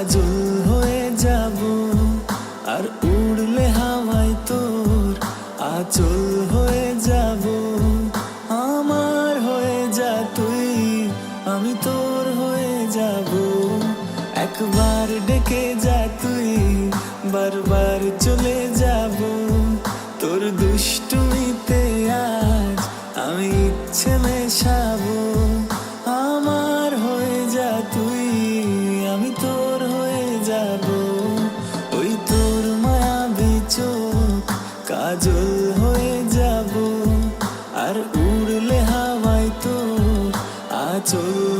কাজল হয়ে যাব, আর উড়লে হাওয়ায় তোর আচল হয়ে যাব। আমার হয়ে যা তুই, আমি তোর হয়ে যাব। একবার ডেকে যা তুই, বারবার চলে যাব। তোর দুষ্টুমিতে আজ আমি ইচ্ছে মেশাবো। কাজল হয়ে যাব আর উড়লে হাওয়ায় তো আচল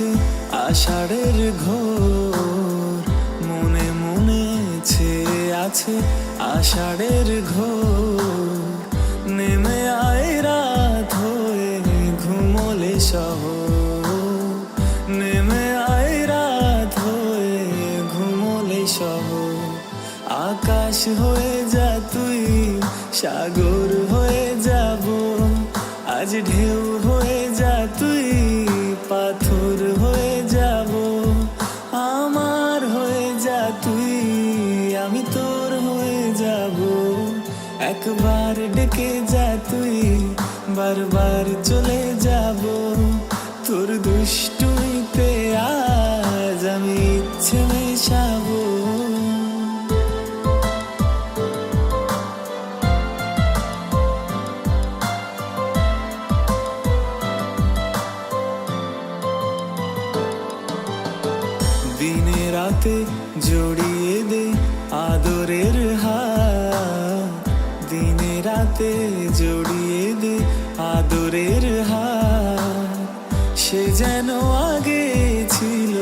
আছে আষাঢ়ের ঘোর। মনে মনে ছেয়ে আছে আষাঢ়ের ঘোর। নেমে আয় রাত হয়ে ঘুমলে সহ নেমে আয় রাত হয়ে ঘুমলে সহ আকাশ হয়ে যা তুই, সাগর হয়ে যাব। আজ ঢেউ হয়ে একবার ডেকে যা তুই, বারবার চলে যাব। তোর দুষ্টুইতে আজ আমি ইচ্ছে মেশাবো। দিনে রাতে জড়িয়ে দে আদরের রাতে জড়িয়ে দে আদরের হাত সে যেন আগে ছিল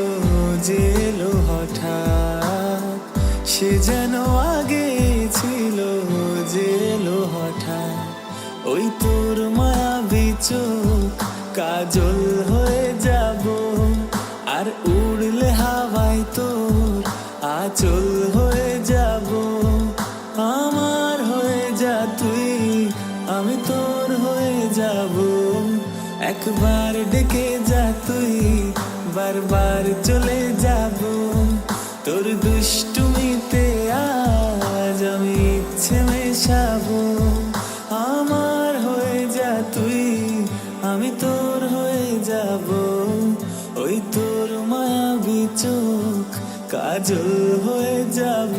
যে এলো হঠাৎ। সে যেন আগে ছিল এলো হঠাৎ। ওই তোর মায়াবী চোখ কাজল হয়ে যাব। আর উড়লে হাওয়ায় তোর আচল যাব। একবার ডেকে যা তুই, বারবার চলে যাব। তোর দুষ্টুমিতে আজ আমি ইচ্ছে মেশাবো। আমার হয়ে যা তুই, আমি তোর হয়ে যাব। ওই তোর মায়াবী চোখ কাজল হয়ে যাব।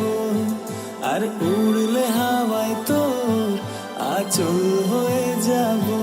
আর উড়লে হাওয়ায় তোর আচল হয়ে যাব।